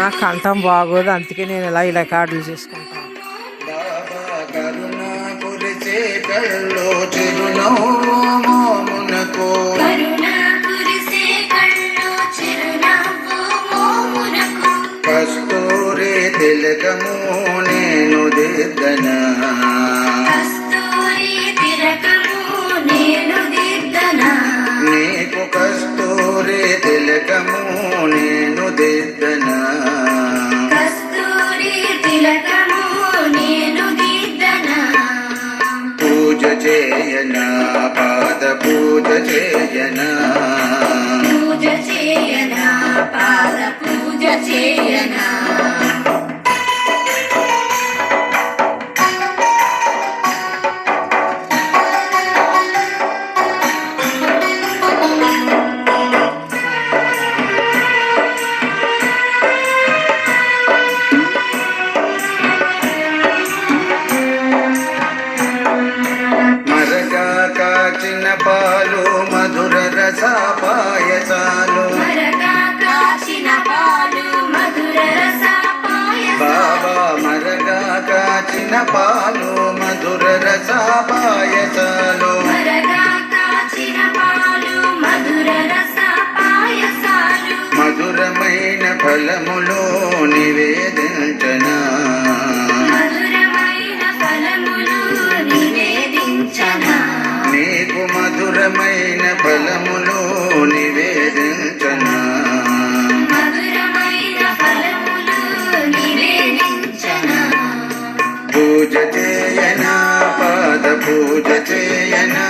నా కంఠం బాగోదు అందుకే నేను ఇలా ఇలా కార్డులు చేసుకుంటాను కస్తూరి తిలకము నేను దిద్దనా? నీకు కస్తూరి తిలకము నేను దిద్దనా? పూజ చేయనా? పూజ చేయనా? పాద పూజ చేయనా? మధుర రస పాయసాలు మరగా కాచిన పాలు మధుర రస పాయసం బాబా మరగా కాచిన పాలు మధుర రస పాయసాలు మరగా కాచిన పాలు మధుర రస పాయసాలు మధురమైన ఫలములు నివేద నీకు మధురమైన ఫలమును నివేదించనా. పూజ చేయనా పాద పూజ చేయనా.